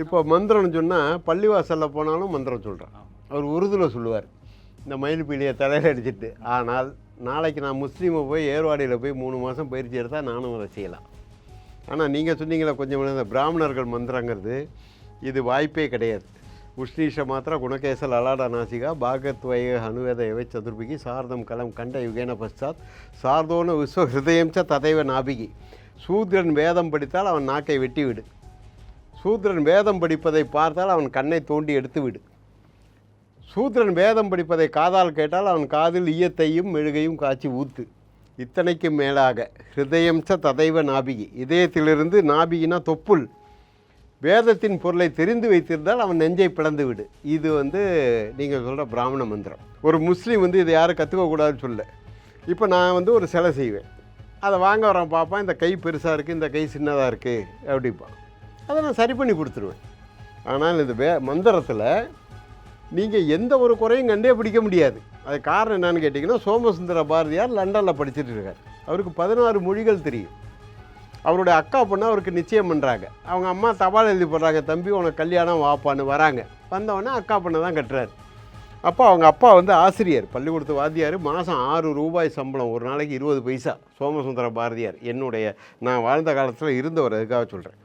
இப்போ மந்திரம்னு சொன்னால் பள்ளிவாசலில் போனாலும் மந்திரம் சொல்கிறான் அவர் உருதுல சொல்லுவார். இந்த மயில் பீலியை தலையில் அடிச்சிட்டு. ஆனால் நாளைக்கு நான் முஸ்லீமை போய் ஏர்வாடியில் போய் மூணு மாதம் பயிற்சி எடுத்தால் நானும் அதை செய்யலாம். ஆனால் நீங்கள் சொன்னீங்களே கொஞ்சம் இந்த பிராமணர்கள் மந்திரங்கிறது இது வாய்ப்பே கிடையாது. உஷ்ணீஷ மாத்திரா குணகேசல் அலாட நாசிகா பாகத் வய அனுவேத எவை சதுர்பிகி சார்தம் கலம் கண்ட யுகேன பశ్చాத் சார்தோன விஸ்வ ஹிருதயம் ச ததைவ நாபிகி. சூத்ரன் வேதம் படித்தால் அவன் நாக்கை வெட்டி விடு. சூத்ரன் வேதம் படிப்பதை பார்த்தால் அவன் கண்ணை தோண்டி எடுத்து விடு. சூத்ரன் வேதம் படிப்பதை காதால் கேட்டால் அவன் காதில் ஈயத்தையும் மெழுகையும் காய்ச்சி ஊத்து. இத்தனைக்கும் மேலாக ஹிருதயம் ச ததைவ நாபிகி. இதயத்திலிருந்து நாபிகினா தொப்புள். வேதத்தின் பொருளை தெரிந்து வைத்திருந்தால் அவன் நெஞ்சை பிளந்து விடு. இது வந்து நீங்கள் சொல்கிற பிராமண மந்திரம். ஒரு முஸ்லீம் வந்து இதை யாரும் கற்றுக்கக்கூடாதுன்னு சொல்ல. இப்போ நான் வந்து ஒரு சிலை செய்வேன். அதை வாங்க வரேன் பார்ப்பேன் இந்த கை பெருசாக இருக்குது இந்த கை சின்னதாக இருக்குது அப்படிப்பான் அதை நான் சரி பண்ணி கொடுத்துருவேன். ஆனால் இந்த வே மந்திரத்தில் நீங்கள் எந்த ஒரு குறையும் கண்டே பிடிக்க முடியாது. அது காரணம் என்னன்னு கேட்டிங்கன்னா சோமசுந்தர பாரதியார் லண்டனில் படிச்சுட்டு இருக்கார். அவருக்கு பதினாறு மொழிகள் தெரியும். அவருடைய அக்கா பொண்ணு அவருக்கு நிச்சயம் பண்ணுறாங்க அவங்க அம்மா தபால் எழுதி போடுறாங்க தம்பி உனக்கு கல்யாணம் வாப்பான்னு வராங்க. வந்தவொடனே அக்கா பொண்ணை தான் கட்டுறாரு. அப்போ அவங்க அப்பா வந்து ஆசிரியர் பள்ளிக்கூடத்து வாத்தியார். மாதம் ஆறு ரூபாய் சம்பளம் ஒரு நாளைக்கு இருபது பைசா சோமசுந்தர பாரதியார். என்னுடைய நான் வாழ்ந்த காலத்தில் இருந்தவர் அதுக்காக சொல்கிறேன்